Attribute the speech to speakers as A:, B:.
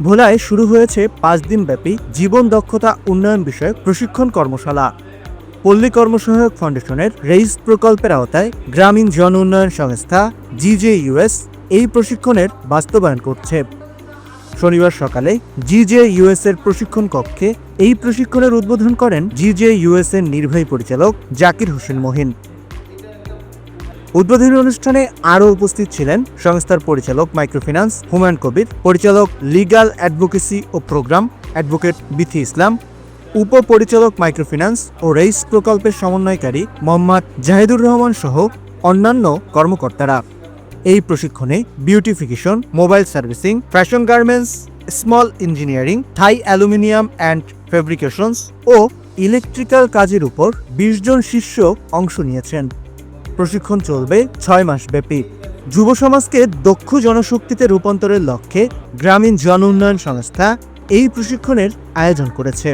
A: ভোলায় শুরু হয়েছে পাঁচ দিনব্যাপী জীবন দক্ষতা উন্নয়ন বিষয়ক প্রশিক্ষণ কর্মশালা। পল্লী কর্মসহায়ক ফাউন্ডেশনের রেইস প্রকল্পের আওতায় গ্রামীণ জন উন্নয়ন সংস্থা জিজেইউএস এই প্রশিক্ষণের বাস্তবায়ন করছে। শনিবার সকালে জিজে ইউএস এর প্রশিক্ষণ কক্ষে এই প্রশিক্ষণের উদ্বোধন করেন জিজে ইউএস এর নির্বাহী পরিচালক জাকির হোসেন মহিন। উদ্বোধনী অনুষ্ঠানে আরও উপস্থিত ছিলেন সংস্থার পরিচালক মাইক্রোফিন্যান্স হুমায়ুন কবির, পরিচালক লিগ্যাল অ্যাডভোকেসি ও প্রোগ্রাম অ্যাডভোকেট বিথি ইসলাম, উপপরিচালক মাইক্রোফিন্যান্স ও রেইস প্রকল্পের সমন্বয়কারী মোহাম্মদ জাহিদুর রহমান সহ অন্যান্য কর্মকর্তারা। এই প্রশিক্ষণে beautification, mobile servicing, fashion garments, small engineering, Thai aluminium and fabrications O electrical কাজের উপর বিশ জন শিষ্য অংশ নিয়েছেন। প্রশিক্ষণ চলবে ছয় মাস ব্যাপী। যুব সমাজকে দক্ষ জনশক্তিতে রূপান্তরের লক্ষ্যে গ্রামীণ জন উন্নয়ন সংস্থা এই প্রশিক্ষণের আয়োজন করেছে।